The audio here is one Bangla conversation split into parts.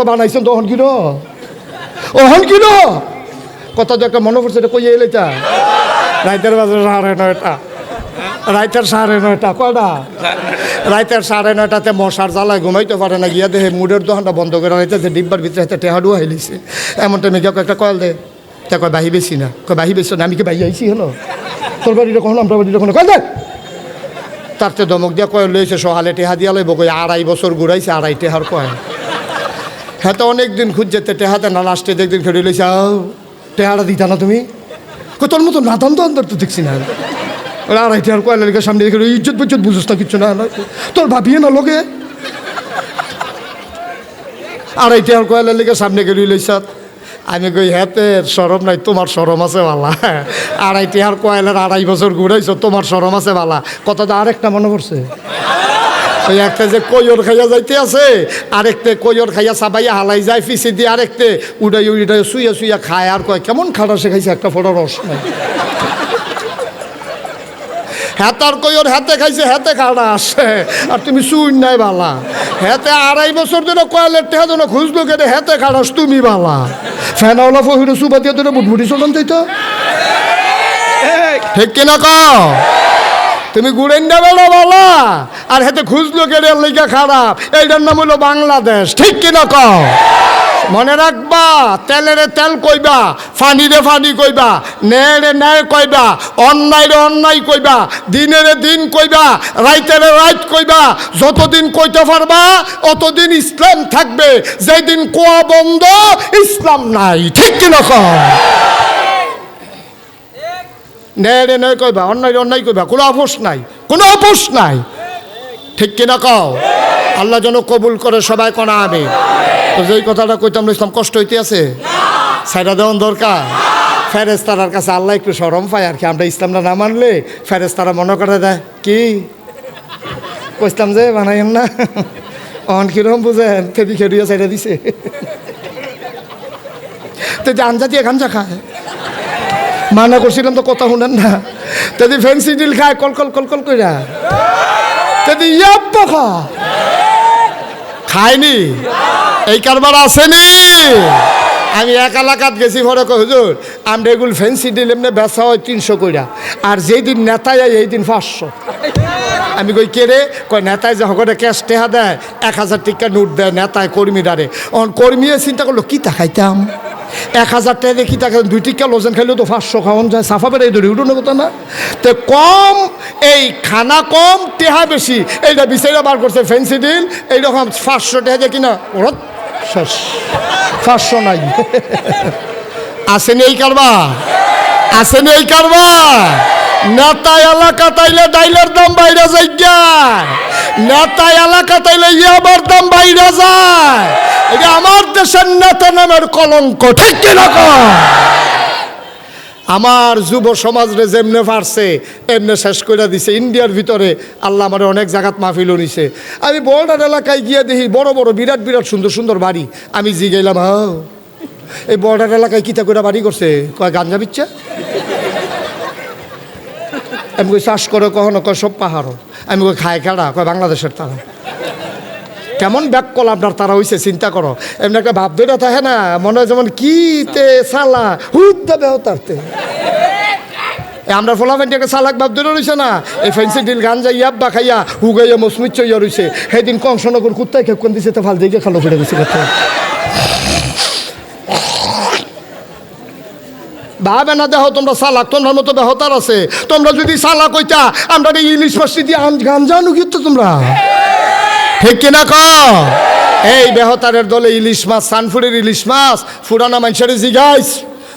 তো বানাইছেন তখন কিনো? ওহন কিনো? কত যে একটা মনে পড়ছে, এটা কই এলে তা রাইতের বাজে সাড়ে নয়টা। রাইতের সাড়ে নয়টা, কয়টা? রাইতের সাড়ে নয়টাতে মশার জ্বালায় ঘুমাইতে পারে না, গিয়া দেহে মুডের দোকানটা বন্ধ করে রাইতেছে, ডিব্বার ভিতরে হাতে টেহাডু হাইলিছে এমন টাইমে গিয়ে একটা কয়েল দে, তা কয় বাহি বেশি না, কয় বাহি বেশি না, আমি কি বাহি আইছি হলো? তোর বাড়িটা কখন, আমরা বাড়িটা কখন কয় দেখ তারতে দমক দিয়া কয় লইছে, সহালে টেহা দিয়া লইব কই আড়াই বছর ঘুরাইছে, আড়াই টেহার কয় হ্যাঁ তো অনেক দিন খুঁজছে টেহাতে না লাস্টে একদিন খেলে লইছে টেহাটা দিতা না তুমি? তোর মতো নাদান তো অন্তর তো দেখছি না আড়াই টেহার কয় লেগে সামনে দেখে ইজ্জত বিজ্জত বুঝোস না, কিচ্ছু না। তোর ভাবিয়ে না লোকে? আড়াই টেহার কয়লার লেগে সামনে গেলি লইসাত আমি কই হ্যাতে সরম নাই, তোমার সরম আছে বালা। আড়াই টেহার কয়লার আড়াই বছর ঘুরাইছ, তোমার সরম আছে বালা। কথাটা আরেকটা মনে পড়ছে। একটা যে কৈর খাইয়া যাইতে আছে আরেকতে কৈর খাইয়া সাবাইয়া হালাই যায়, ফিসি দিয়ে আরেকতে উড়াই উড়াই শুইয়া শুইয়া খায়। আর কয়, কেমন খাটা শেখাইছে একটা ফটো রস নাই। কইর হাতে খাইছে, হাতে খাড়া আসে। আর তুমি শুন নাই বালা। হেতে আড়াই বছর ধরে কয়ালের টেহা যেন খুঁজলো কেটে হেতে খাড়াস তুমি বালা। ফেনাওলা ফহিরে সুবাতিয়া ধরে বুটবুটি চলন চাইতো ঠিক কিনা কও? তুমি গুড়েন না বেড়া বালা। আর হেতে খুঁজলো কেটে লেগে খারাপ। এইটার নাম হলো বাংলাদেশ। ঠিক কিনা কও? মনে রাখবা, তেলেরে তেল কইবা, ফানিরে ফানি কইবা ন্যায়রে ন্যায় কইবা, অন্যায়রে অন্যায় কইবা, দিনেরে দিন কইবা, রাইতেরে রাইত কইবা, যতদিন কইতে পারবা, অতদিন ইসলাম থাকবে। যেদিন কোয়া বন্ধ, ইসলাম নাই। ঠিক কিনা ন্যায়রে ন্যায় কইবা, অন্যায় অন্যায় কইবা, কোনো আপোষ নাই, কোনো আপোষ নাই। ঠিক কিনা কও? আল্লাহ যেন কবুল করে সবাই কনা আমি। তো যেই কথাটা কইতাম ইসলাম কষ্ট হইতে আছে? সাইডা দেওয়ান দরকার। ফেরেস তারার কাছে আল্লাহ একটু সরম পায় আর কি, আমরা ইসলামটা না মানলে ফেরেস তারা মনে করে দেয়, কি? কইতাম যে বানাইন না। অন কিরম বুঝেন খেদি খেডিয়া সাইডা দিছে। তো যে দিয়ে গাঞ্জা খায়। মানা করছিলাম তো কথা শুনেন না। যদি ফেন্সি ডিল খায়, কল কল কল কল কইরা। যদি ইয়াপ্পা খা। খায়নি। এই কারবার আসেনি। আমি এক এলাকাত গেছি পরে কই হুজুর, আমরা এগুলো ফেন্সি ডিল এমনি বেচা হয় তিনশো কইরা। আর যেই দিন নেতায় এই দিন পাঁচশো। আমি কই, কে রে? কই নেতায় যে হকরে ক্যাশ টেহা দেয়, এক হাজার টিকা নোট দেয় নেতায় কর্মীদারে অন কর্মীয়ে চিন্তা করল, কি তা খাইতাম এক হাজার টাকা কি টাকা দুই টিকা লোজেন খাইলেও তো পাঁচশো খাওয়ান যায়, সাফা বেড়ে ধরে উঠোনো কথা না। তো কম, এই খানা কম, টেহা বেশি, এইটা বিচাইরা বার করছে ফেন্সি ডিল এইরকম পাঁচশো টেহা যে কিনা, ওরত শেষ। পাঁচশো নাই। আসেনি এই কারবার? আসেনি এই কারবার? নেতা এলাকা তাইলে ডাইলের দাম বাইরে যায় নেতা এলাকা তাইলে ইয়াবার দাম বাইরে যায়। এটা আমার দেশের নেতা নামের কলঙ্ক, ঠিক কিনা? আমার যুব সমাজ রে যেমনে পারছে এমনে শেষ করে দিছে। ইন্ডিয়ার ভিতরে আল্লাহ আমার অনেক জায়গাত মাহফিল নিছে আমি বর্ডার এলাকায় গিয়ে দেখি বড় বড়, বিরাট বিরাট, সুন্দর সুন্দর বাড়ি। আমি জিগাইলাম হাও এই বর্ডার এলাকায় কিতা করে বাড়ি করছে? কয় গাঞ্জা বিচ্ছা? আমি কই, চাষ করে, কখনো কয়, সব পাহাড়ও। আমি কই, খায় খেড়া কয়, বাংলাদেশের তারা। কেমন ব্যাক কল আপনার তারা হইছে, চিন্তা করো। এমনি একটা ভাব ধরে থাকে না, মনে হয় যেমন কি তে সালা হুদ দেবে তারতে আমরা ফোলা ফেন্টিকে সালাক ভাব ধরে রয়েছে না। এই ফেন্সি ডিল গান যাই ইয়াব্বা খাইয়া হুগাইয়া মসমিচ্ছ ইয়া রয়েছে সেদিন কংসনগর কুত্তায় খেপ কোন দিছে, তো ফাল দিকে খালো ফেলে দিছে কথা ভাবে না দেহ, তোমরা সালাক তোমরা মতো বেহতার আছে। তোমরা যদি সালাক কইতা আমরা ইলিশ মাছটি দিয়ে আম গান জানো কি তো তোমরা? ঠিক কিনা ক? এই বেহতারের দলে ইলিশ মাছ, সানফুরের ইলিশ মাছ, ফুরানা মানুষের জিগাইস।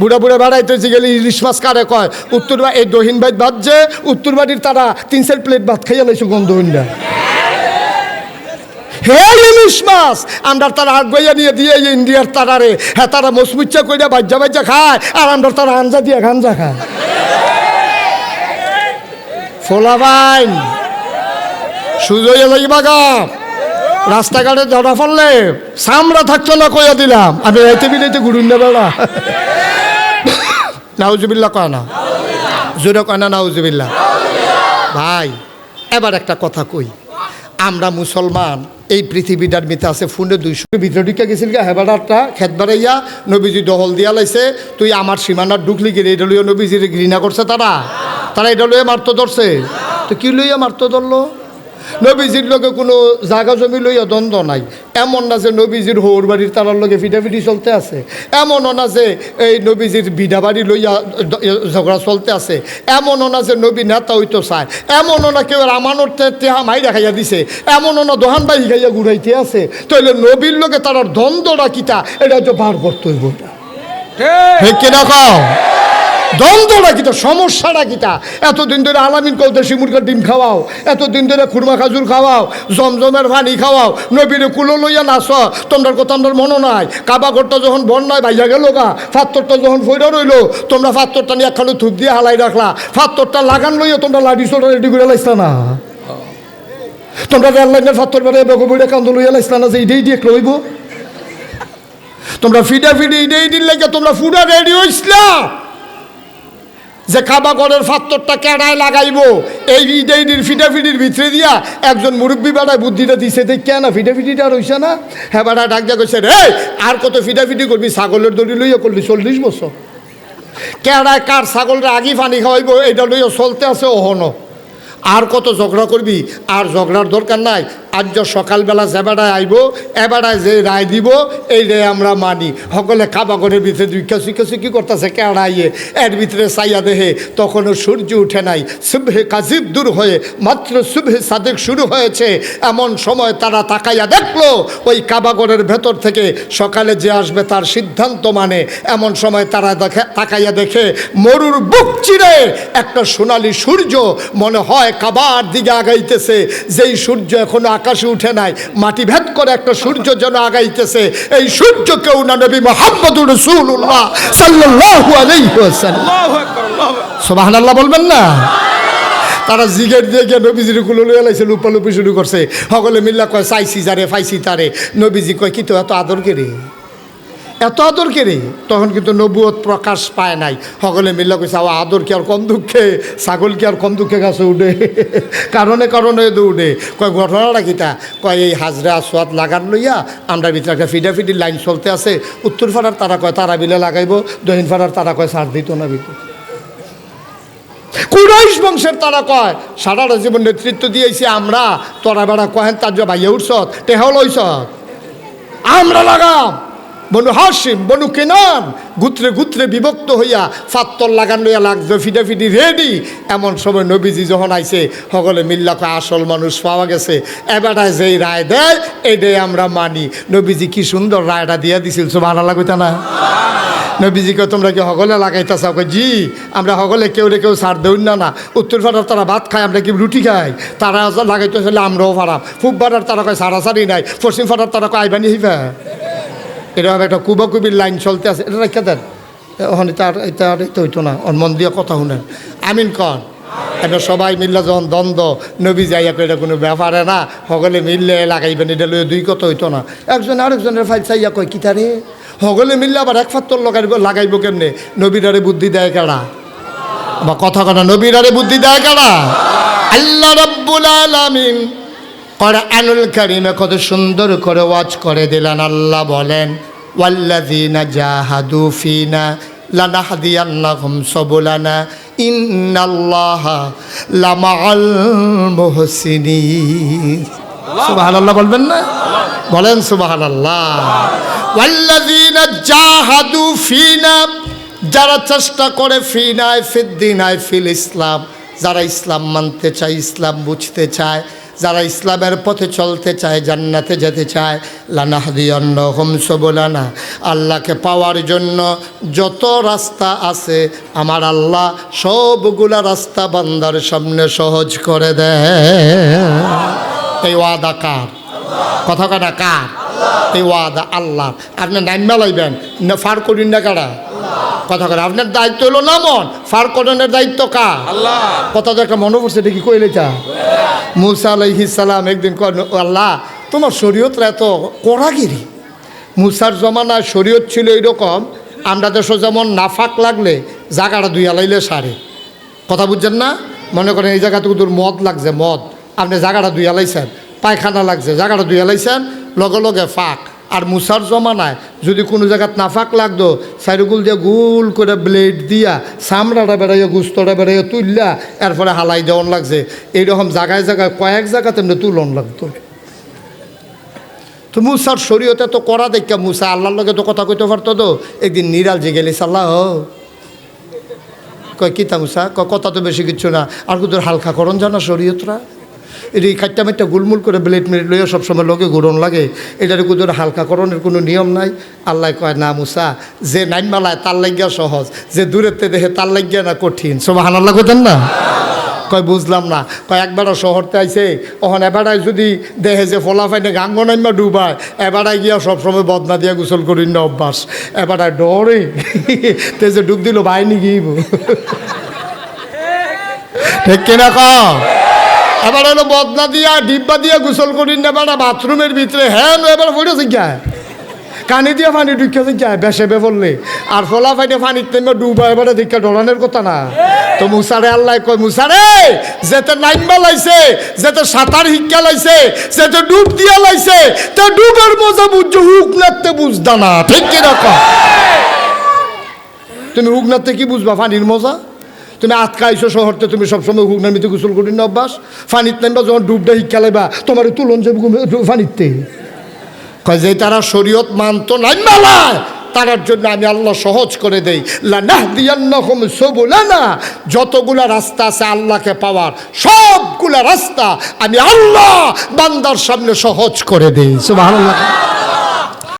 বুড়া বুড়া বেড়াইতে জিগেলে ইলিশ মাছ কারে কয়? উত্তর এই দহিন বাইত ভাত যে উত্তর বাড়ির তারা তিন চার প্লেট ভাত খাইয়া লাইছো গন্ধ হইন্দা হে ইলিশ মাছ আমরা তারা হাট নিয়ে দিয়ে ইন্ডিয়ার তারারে। হ্যাঁ তারা মসমুচ্চা কইরা বাজ্যা বাজ্যা খায়, আর আমরা তারা আঞ্জা দিয়ে গাঞ্জা খায়। ফোলা বাইন। সুজয়ে যাইবা গা। রাস্তাঘাটে ধরা পড়লে সামরা থাকতো না কইয়া দিলাম। আমি রাইতে বিলেতে ঘুরুন না। বেড়া নাউজুবিল্লা কয় না? জোরে কয় না নাউজুবিল্লা ভাই, এবার একটা কথা কই। আমরা মুসলমান, এই পৃথিবীটার মিথে আছে, ফুনে দুইশো ভিতরে ঢুকে গেছিল গা, হেবাডারটা, খেত বাড়াইয়া নবীজি দহল দিয়া লাইছে। তুই আমার সীমানার ঢুকলি গিয়ে এটা লইয়া নবীজির ঘৃণা করছে তারা। তারা এটা লইয়া মারতো ধরছে। তো কি লইয়া মারতো ধরলো? নবীজির লগে কোনো জাগা জমি লইয়া দ্বন্দ্ব নাই। এমন না যে নবীজির হৌর বাড়ির তারার লগে ফিটাফিটি চলতে আছে। এমনও না যে এই নবীজির বিডা বাড়ি লইয়া ঝগড়া চলতে আছে। এমনও না যে নবী নেতা হইতো চায়। এমনও না কেউ আমানোর তেহা মাই দেখাইয়া দিছে। এমনও না দোহান বাই খাইয়া ঘুরাইতে আছে। তাহলে নবীর লগে তারার দ্বন্দ্বটা কিতা? এটা হচ্ছে বার করতে হইব হে কিনা কও? দ্বন্দ্বটা কিতা সমস্যাটা কিতা এতদিন ধরে আলামিন কলতে শিমুরকার ডিম খাওয়াও, এতদিন ধরে খুরমা খাজুর খাওয়াও, জমজমের পানি খাওয়াও, নবীরে কুলো লইয়া নাচ তোমরা কথা আমার মনে নাই। কাবা ঘরটা যখন বন্যায় বাইয়া গেল গা, ফাত্তরটা যখন ফইরা রইল, তোমরা ফাত্তরটা নিয়ে একখানে থুপ দিয়ে হালাই রাখলা। ফাত্তরটা লাগান লইয়া তোমরা লাডি সোটা রেডি করে লাইছ না? তোমরা রেল লাইনের ফাত্তর বেড়ে বেগো বইটা কান্দ লইয়া লাইছ না যে ইডেই দিয়ে লইব তোমরা ফিডা ফিডি, ইডেই দিন লাগে তোমরা ফুডা রেডি হইসলা। যে খাবা ঘরের ফাত্তরটা কেডায় লাগাইবো, এই ইডেইডির ফিটাফিটির ভিতরে দিয়া একজন মুরব্বী বেড়ায় বুদ্ধিটা দিছে, দেখ কেন ফিটাফিটিটা রইছে না? হ্যাঁ বেড়া ডাক দিয়া কইছে, রে, আর কত ফিটাফিটি করবি? ছাগলের দড়ি লইয়া করলি চল্লিশ বছর। কেডায় কার ছাগলটা আগি পানি খাওয়াইবো এটা লইয়া চলতে আছে ওহনো আর কত ঝগড়া করবি? আর ঝগড়ার দরকার নাই আজ সকালবেলা যে বেড়ায় আইব, এবেড়ায় যে রায় দিব, এই রে আমরা মানি। সকলে খাবা ঘরের ভিতরে দুই কাছু কাছু কি করতেছে কেড়াইয়ে এর ভিতরে সাইয়া দেহে তখনও সূর্য উঠে নাই। সুবহে কাজিব দূর হয়ে, মাত্র সুবহে সাদেক শুরু হয়েছে। এমন সময় তারা তাকাইয়া দেখল, ওই কাবাগরের ভেতর থেকে সকালে যে আসবে তার সিদ্ধান্ত মানে। এমন সময় তারা দেখে, তাকাইয়া দেখে, মরুর বুক চিরে একটা সোনালী সূর্য মনে হয় কাবার দিকে আগাইতেছে। যেই সূর্য এখনও আকাশে উঠে নাই মাটি ভেদ করে একটা সূর্য যেন আগাইতেছে। এই সূর্য কেউ না নবী মোহাম্মদুর রসুল্লাহ সাল্লাল্লাহু আলাইহি ওয়াসাল্লাম। সুবহানাল্লাহ বলবেন না? তারা জিগের দিয়ে গিয়ে নবীজির কুলো লইয়া লাইছে লুপালুপি শুরু করছে। সকলে মিল্লা কয় চাইছি যারে ফাইসি তারে। নবীজি কয় কি তো এত আদর কেরে? এত আদর কেরে? তখন কিন্তু নবুয়ত প্রকাশ পায় নাই। সকলে মিল্লা কইছে আও আদর কি আর কম দুঃখে? ছাগল কি আর কম দুঃখে গাছে উঠে? কারণে কারণে তো উঠে। কয়, ঘটনাটা কিতা? কয়, এই হাজরা সোয়াদ লাগান লইয়া আমরা ভিতরে একটা ফিডাফিডি লাইন চলতে আছে। উত্তর ফাড়ার তারা কয়, তারা বিলে লাগাইব। দক্ষিণ ফাড়ার তারা কয় সার দিত না ভিতর। কুরাইশ বংশের তারা কয়, সারাটা জীবন নেতৃত্ব দিয়েছি আমরা। তোরা বেড়া কহেন তার যে ভাইয়া উঠছত টেহাও লইছত আমরা লাগাম। বনু হাসিম বনু কেনান, গুত্রে গুত্রে বিভক্ত হইয়া ফাত্তর লাগান লইয়া লাগবে ফিটাফিটি রেডি। এমন সময় নবীজি যখন আইছে, সকলে মিল্লা কয়, আসল মানুষ পাওয়া গেছে। এবারটায় যেই রায় দেয়, এটাই আমরা মানি। নবীজি কি সুন্দর রায়টা দিয়া দিছিল সব ভালো লাগতো না নবীজিকে তোমরা কি হগলে লাগাইতেছ জি, আমরা হগলে কেউ রে কেউ সার দেউন না না। উত্তর ফাটার তারা ভাত খায়, আমরা কি রুটি খাই? তারা লাগাইতে হলে আমরাও ফারাম পূব ফাটার তারা কয়, সারাসারি নাই। পশ্চিম ফাটার তারা কয়, আইবানি হিফা এরকম একটা কুবা কুবির লাইন চলতে আছে। এটা রেখে দেন। ওখানে তার এটা আর এটা হইতো না। মন দিয়ে কথা শুনেন। আমিন কন। এটা সবাই মিললে যখন দ্বন্দ্ব, নবী যাইয়া এটা কোনো ব্যাপারে না, সকলে মিললে লাগাইবেন, এটা লইয়া দুই কথা হইতো না। একজন আরেকজনের ফাইল চাইয়া কয়, কি তারে? সকলে মিললে আবার এক ফাত্তর লাগাইব লাগাইব কেমনে? নবীরারে বুদ্ধি দেয় কারা? বা কথা কথা নবীরারে বুদ্ধি দেয় কারা? আল্লাহ রাব্বুল আলামিন কোরআনুল কারিমে কত সুন্দর করে ওয়াজ করে দিলেন, আল্লাহ বলেন ওয়াল্লাযীনা জাহাদু ফিনা লানাহদিয়ান্নাহুম সাবুলানা ইন্নাল্লাহা লামাআল মুহসিনিন সুবহানাল্লাহ বলবেন না? বলেন সুবহানাল্লাহ। ওয়াল্লাযীনা জাহাদু ফিনা যারা চেষ্টা করে ফিনায় ফিদ্দিনায় ফিল ইসলাম যারা ইসলাম মানতে চায় ইসলাম বুঝতে চায় যারা ইসলামের পথে চলতে চায়, জান্নাতে যেতে চায় লানাহদিয়ন্ন হোম সবলানা। আল্লাহকে পাওয়ার জন্য যত রাস্তা আছে, আমার আল্লাহ সবগুলা রাস্তা বান্দার সামনে সহজ করে দেয়। এই ওয়াদা কার? কথা কাটা কার? এই ওয়াদা আল্লাহ আপনি নাইমা লইবেন, না ফার করিন না কারা? কথা করে আপনার দায়িত্ব হলো না মন ফার করণের দায়িত্ব কা আল্লাহ। কথা তো একটা মনে পড়ছে এটা কি কইলে চা মুসা সালাম একদিন আল্লাহ তোমার শরীয়তরা এত কড়াগিরি মুসার জমানায় শরীয়ত ছিল এইরকম আমরা দেশে যেমন নাফাক লাগলে জায়গাটা দুই আলাইলে সারে। কথা বুঝছেন না? মনে করেন এই জায়গাতে তোর মদ লাগছে মদ। আপনি জায়গাটা দুই আলাইছেন পায়খানা লাগছে জায়গাটা ধুয়ে লাইছেন লগে লগে ফাঁক। আর মুসার জমানায় যদি কোনো জায়গাত নাফাক লাগতো সাইডগুল দিয়ে গুল করে ব্লেড দিয়া চামড়াটা বেড়াইয়া, গুস্তটা বেড়াইয়া তুললা, এরপরে হালাই দেওয়ান লাগছে। এইরকম জায়গায় জায়গায় কয়েক জায়গাতে এমনি তুলন লাগতো। তো মুসার শরীয়তে তো করা দেখা মুসা আল্লাহর লগে তো কথা কইতে পারতো তো, একদিন নিরাল যে গেলি সাল্লাহ কয় কিতা মুসা কথা তো বেশি কিচ্ছু না, আর কুদুর হালকা করণ জানা শরীয়তরা? এটি খাইটা মাইটা গুলমুল করে ব্লেড মিনিট লইয়া সবসময় লগে ঘুরন লাগে, এটার কুদুর হালকা করণের কোনো নিয়ম নাই। আল্লাহ কয়, না মুসা, যে নাইন মালায় তার লাগিয়া সহজ, যে দূরেতে দেখে তার লাগিয়া না কঠিন। সব হানাল্লা কইতেন না? কয়, বুঝলাম না। কয়, একবারও শহরতে আইছে ওখানে এবারায় যদি দেহে যে ফলা ফাইনে গাঙ্গ নাইমা ডুবায় এবারায় গিয়া সবসময় বদনা দিয়া গোসল করি না অভ্যাস। এবারায় ডরে, তে যে ডুব দিল, বাইনি গিয়েব ঠিক কিনা ক এবার হলো বদনা দিয়া, ডিব্বা দিয়া গোসল করি না এবার বাথরুমের ভিতরে। হ্যাঁ এবার পড়ে শিখায় কানি দিয়ে পানি ঢুকে যায় বেসে বেফললে আর ফলা ফাইটে পানির তেমনি ডুবা, এবারে দীক্ষা ডরানের কথা না। তো মুসারে আল্লাহ কয়, মুসারে যেতে নাইম্বা লাইছে যেতে সাঁতার শিক্ষা লাইছে যেতে ডুব দিয়া লাইছে, তে ডুবের মজা বুঝছ, হুক নাতে বুঝদা না। ঠিক কীরকম তুমি হুক নাতে কি বুঝবা, পানির মজা? তুমি আটকাইছো শহরতে, তুমি সবসময় হুক নামিতে গোসল করি না অভ্যাস। পানির নামবা যখন ডুবটা শিক্ষা লাইবা, তোমার তুলন যাবে পানিতে কয় যে তারা শরীয়ত মানতো নাই মালায় তারার জন্য আমি আল্লাহ সহজ করে দেই। লানাহদিয়ান্নাহুম সুবুলানা, যতগুলা রাস্তা আছে আল্লাহকে পাওয়ার, সবগুলা রাস্তা আমি আল্লাহ বান্দার সামনে সহজ করে দেই। সুবহানাল্লাহ।